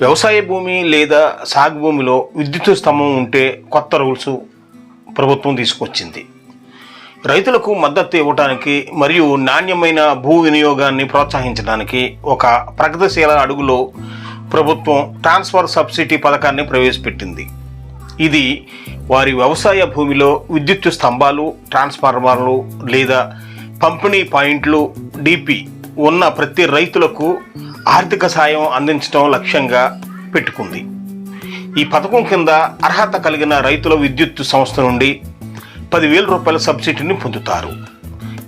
వ్యవసాయ భూమి లేదా సాగు భూమిలో విద్యుత్ స్తంభం ఉంటే కొత్త రూల్స్ ప్రభుత్వం తీసుకొచ్చింది. రైతులకు మద్దతు ఇవ్వడానికి మరియు నాణ్యమైన భూ వినియోగాన్ని ప్రోత్సహించడానికి ఒక ప్రగతిశీల అడుగులో ప్రభుత్వం ట్రాన్స్ఫర్ సబ్సిడీ పథకాన్ని ప్రవేశపెట్టింది. ఇది వారి వ్యవసాయ భూమిలో విద్యుత్ స్తంభాలు ట్రాన్స్ఫార్మర్లు లేదా పంపిణీ పాయింట్లు డిపి ఉన్న ప్రతి రైతులకు ఆర్థిక సాయం అందించడం లక్ష్యంగా పెట్టుకుంది. ఈ పథకం కింద అర్హత కలిగిన రైతుల విద్యుత్ సంస్థ నుండి పదివేల రూపాయల సబ్సిడీని పొందుతారు.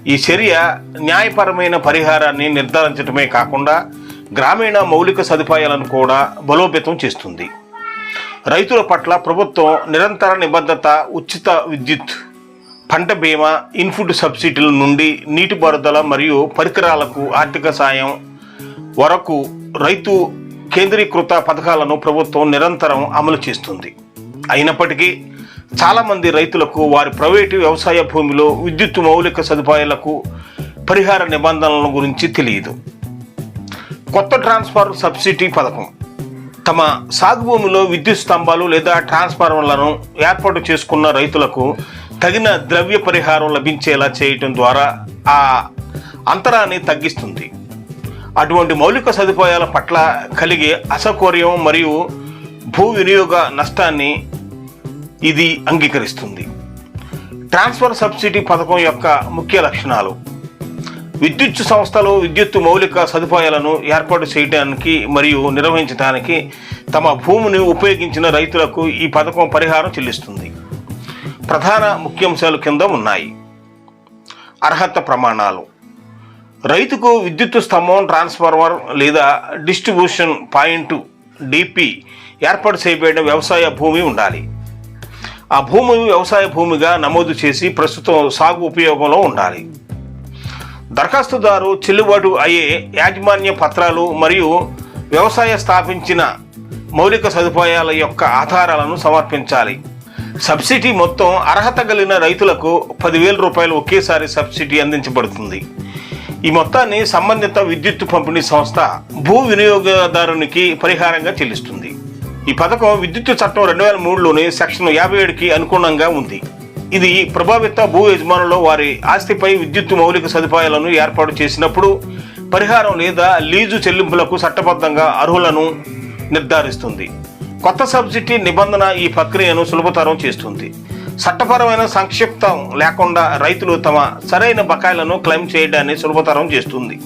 ఈ చర్య న్యాయపరమైన పరిహారాన్ని నిర్ధారించడమే కాకుండా గ్రామీణ మౌలిక సదుపాయాలను కూడా బలోపేతం చేస్తుంది. రైతుల పట్ల ప్రభుత్వం నిరంతర నిబద్ధత ఉచిత విద్యుత్ పంట బీమా ఇన్పుట్ సబ్సిడీల నుండి నీటిపారుదల మరియు పరికరాలకు ఆర్థిక సాయం వరకు రైతు కేంద్రీకృత పథకాలను ప్రభుత్వం నిరంతరం అమలు చేస్తుంది. అయినప్పటికీ చాలామంది రైతులకు వారి ప్రైవేటు వ్యవసాయ భూమిలో విద్యుత్ మౌలిక సదుపాయాలకు పరిహార నిబంధనల గురించి తెలియదు. కొత్త ట్రాన్స్ఫర్ సబ్సిడీ పథకం. తమ సాగు భూమిలో విద్యుత్ స్తంభాలు లేదా ట్రాన్స్ఫార్మర్లను ఏర్పాటు చేసుకున్న రైతులకు తగిన ద్రవ్య పరిహారం లభించేలా చేయటం ద్వారా ఆ అంతరాన్ని తగ్గిస్తుంది. అటువంటి మౌలిక సదుపాయాల పట్ల కలిగే అసౌకర్యం మరియు భూ వినియోగ నష్టాన్ని ఇది అంగీకరిస్తుంది. ట్రాన్స్ఫర్ సబ్సిడీ పథకం యొక్క ముఖ్య లక్షణాలు. విద్యుత్ సంస్థలు విద్యుత్ మౌలిక సదుపాయాలను ఏర్పాటు చేయడానికి మరియు నిర్వహించడానికి తమ భూమిని ఉపయోగించిన రైతులకు ఈ పథకం పరిహారం చెల్లిస్తుంది. ప్రధాన ముఖ్యాంశాలు కింద ఉన్నాయి. అర్హత ప్రమాణాలు. రైతుకు విద్యుత్ స్తంభం ట్రాన్స్ఫార్మర్ లేదా డిస్ట్రిబ్యూషన్ పాయింట్ డిపి ఏర్పాటు చేయబడిన వ్యవసాయ భూమి ఉండాలి. ఆ భూమి వ్యవసాయ భూమిగా నమోదు చేసి ప్రస్తుతం సాగు ఉపయోగంలో ఉండాలి. దరఖాస్తుదారు చెల్లుబాటు అయ్యే యాజమాన్య పత్రాలు మరియు వ్యవసాయ స్థాపించిన మౌలిక సదుపాయాల యొక్క ఆధారాలను సమర్పించాలి. సబ్సిడీ మొత్తం అర్హత కలిగిన రైతులకు పదివేల రూపాయలు ఒకేసారి సబ్సిడీ అందించబడుతుంది. ఈ మొత్తాన్ని సంబంధిత విద్యుత్ పంపిణీ సంస్థ భూ వినియోగదారునికి పరిహారంగా చెల్లిస్తుంది. ఈ పథకం విద్యుత్ చట్టం రెండు వేల మూడులోని సెక్షన్ యాభై ఏడుకి అనుగుణంగా ఉంది. ఇది ప్రభావిత భూ యజమానులు వారి ఆస్తిపై విద్యుత్ మౌలిక సదుపాయాలను ఏర్పాటు చేసినప్పుడు పరిహారం లేదా లీజు చెల్లింపులకు చట్టబద్ధంగా అర్హులను నిర్ధారిస్తుంది. కొత్త సబ్సిడీ నిబంధన ఈ ప్రక్రియను సులభతరం చేస్తుంది. చట్టపరమైన సంక్షిప్తం లేకుండా రైతులు తమ సరైన బకాయిలను క్లెయిమ్ చేయడాన్ని సులభతరం చేస్తుంది.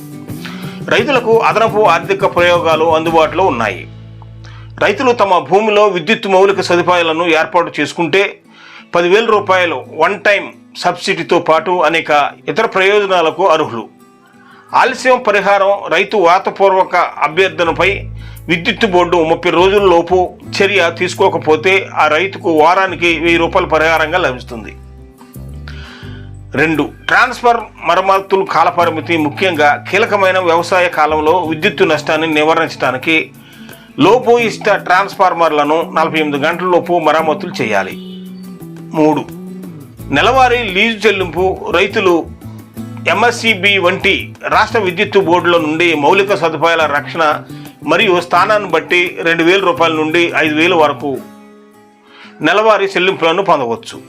రైతులకు అదనపు ఆర్థిక ప్రయోగాలు అందుబాటులో ఉన్నాయి. రైతులు తమ భూమిలో విద్యుత్ మౌలిక సదుపాయాలను ఏర్పాటు చేసుకుంటే పదివేల రూపాయలు వన్ టైం సబ్సిడీతో పాటు అనేక ఇతర ప్రయోజనాలకు అర్హులు. ఆలస్యం పరిహారం రైతు వాతపూర్వక అభ్యర్థనపై విద్యుత్ బోర్డు ముప్పై రోజుల్లోపు చర్య తీసుకోకపోతే ఆ రైతుకు వారానికి వెయ్యి రూపాయల పరిహారంగా లభిస్తుంది. రెండు ట్రాన్స్ఫర్ మరమ్మతులు కాలపరిమితి ముఖ్యంగా కీలకమైన వ్యవసాయ కాలంలో విద్యుత్తు నష్టాన్ని నివారించడానికి లోపు ఇష్ట ట్రాన్స్ఫార్మర్లను నలభై ఎనిమిది గంటలలోపు మరమ్మతులు చేయాలి. మూడు నెలవారీ లీజు చెల్లింపు రైతులు ఎంఎస్సిబి వంటి రాష్ట్ర విద్యుత్ బోర్డుల నుండి మౌలిక సదుపాయాల రక్షణ మరియు స్థానాన్ని బట్టి రెండు వేల రూపాయల నుండి ఐదు వేల వరకు నెలవారీ చెల్లింపులను పొందవచ్చు.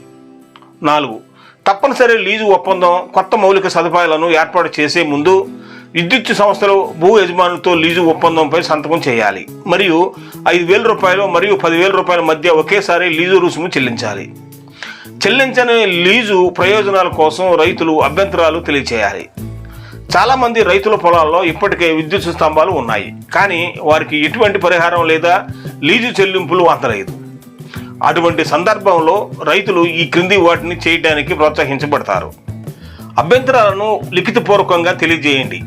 నాలుగు తప్పనిసరి లీజు ఒప్పందం కొత్త మౌలిక సదుపాయాలను ఏర్పాటు చేసే ముందు విద్యుత్ సంస్థలు భూ యజమానులతో లీజు ఒప్పందంపై సంతకం చేయాలి. మరియు ఐదు వేల రూపాయలు మరియు పదివేల రూపాయల మధ్య ఒకేసారి లీజు రుసుము చెల్లించాలి. చెల్లించని లీజు ప్రయోజనాల కోసం రైతులు అభ్యంతరాలు తెలియచేయాలి. చాలామంది రైతుల పొలాల్లో ఇప్పటికే విద్యుత్ స్తంభాలు ఉన్నాయి. కానీ వారికి ఎటువంటి పరిహారం లేదా లీజు చెల్లింపులు అందలేదు. అటువంటి సందర్భంలో రైతులు ఈ క్రింది వాటిని చేయడానికి ప్రోత్సహించబడతారు. అభ్యంతరాలను లిఖితపూర్వకంగా తెలియజేయండి.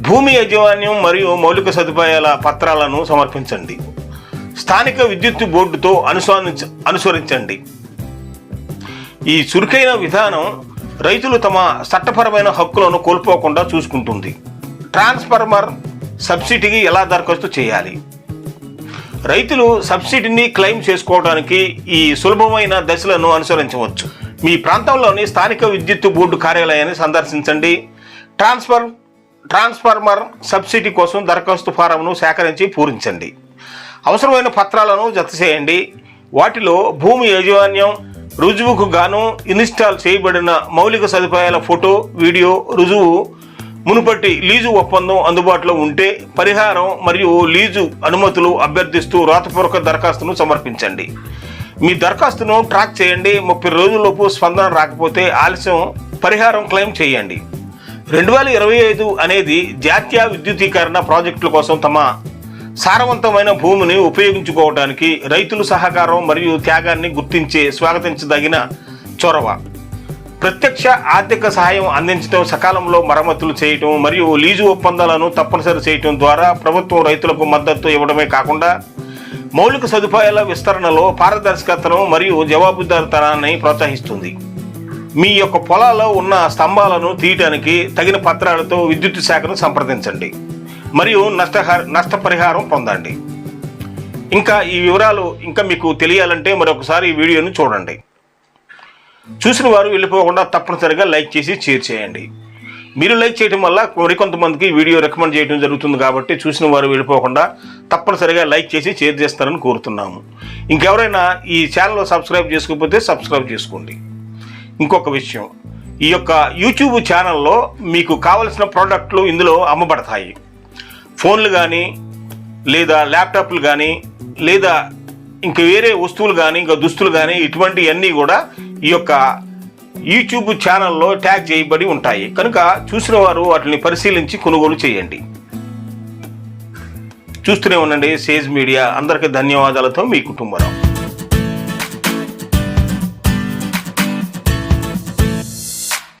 భూమి యాజమాన్యం మరియు మౌలిక సదుపాయాల పత్రాలను సమర్పించండి. స్థానిక విద్యుత్ బోర్డుతో అనుసరించ అనుసరించండి. ఈ చురుకైన విధానం రైతులు తమ చట్టపరమైన హక్కులను కోల్పోకుండా చూసుకుంటుంది. ట్రాన్స్ఫార్మర్ సబ్సిడీకి ఎలా దరఖాస్తు చేయాలి? రైతులు సబ్సిడీని క్లెయిమ్ చేసుకోవడానికి ఈ సులభమైన దశలను అనుసరించవచ్చు. మీ ప్రాంతంలోని స్థానిక విద్యుత్ బోర్డు కార్యాలయాన్ని సందర్శించండి. ట్రాన్స్ఫర్ ట్రాన్స్ఫార్మర్ సబ్సిడీ కోసం దరఖాస్తు ఫారంను సేకరించి పూరించండి. అవసరమైన పత్రాలను జత చేయండి. వాటిలో భూమి యాజమాన్యం రుజువుకు గాను ఇన్స్టాల్ చేయబడిన మౌలిక సదుపాయాల ఫోటో వీడియో రుజువు మునుపటి లీజు ఒప్పందం అందుబాటులో ఉంటే పరిహారం మరియు లీజు అనుమతులు అభ్యర్థిస్తూ రాతపూర్వక దరఖాస్తును సమర్పించండి. మీ దరఖాస్తును ట్రాక్ చేయండి. ముప్పై రోజుల్లోపు స్పందన రాకపోతే ఆలస్యం పరిహారం క్లెయిమ్ చేయండి. రెండు వేల ఇరవై ఐదు అనేది జాతీయ విద్యుదీకరణ ప్రాజెక్టుల కోసం తమ సారవంతమైన భూమిని ఉపయోగించుకోవడానికి రైతుల సహకారం మరియు త్యాగాన్ని గుర్తించే స్వాగతించదగిన చొరవ. ప్రత్యక్ష ఆర్థిక సహాయం అందించడం సకాలంలో మరమ్మతులు చేయటం మరియు లీజు ఒప్పందాలను తప్పనిసరి చేయటం ద్వారా ప్రభుత్వం రైతులకు మద్దతు ఇవ్వడమే కాకుండా మౌలిక సదుపాయాల విస్తరణలో పారదర్శకతను మరియు జవాబుదారితనాన్ని ప్రోత్సహిస్తుంది. మీ యొక్క పొలాల్లో ఉన్న స్తంభాలను తీయటానికి తగిన పత్రాలతో విద్యుత్ శాఖను సంప్రదించండి. మరియు నష్టహ నష్టపరిహారం పొందండి. ఇంకా ఈ వివరాలు ఇంకా మీకు తెలియాలంటే మరొకసారి ఈ వీడియోను చూడండి. చూసిన వారు వెళ్ళిపోకుండా తప్పనిసరిగా లైక్ చేసి షేర్ చేయండి. మీరు లైక్ చేయడం వల్ల మరికొంతమందికి వీడియో రికమెండ్ చేయడం జరుగుతుంది కాబట్టి చూసిన వారు వెళ్ళిపోకుండా తప్పనిసరిగా లైక్ చేసి షేర్ చేస్తారని కోరుతున్నాము. ఇంకెవరైనా ఈ ఛానల్ సబ్స్క్రైబ్ చేసుకోకపోతే సబ్స్క్రైబ్ చేసుకోండి. ఇంకొక విషయం ఈ యొక్క యూట్యూబ్ ఛానల్లో మీకు కావలసిన ప్రోడక్ట్లు ఇందులో అమ్మబడతాయి. ఫోన్లు కానీ లేదా ల్యాప్టాప్లు కానీ లేదా ఇంక వేరే వస్తువులు కానీ ఇంకా దుస్తులు కానీ ఇటువంటివన్నీ కూడా ఈ యొక్క యూట్యూబ్ ఛానల్లో ట్యాగ్ చేయబడి ఉంటాయి. కనుక చూసిన వారు వాటిని పరిశీలించి కొనుగోలు చేయండి. చూస్తూనే ఉండండి సేజ్ మీడియా. అందరికీ ధన్యవాదాలతో మీ కుటుంబరావు.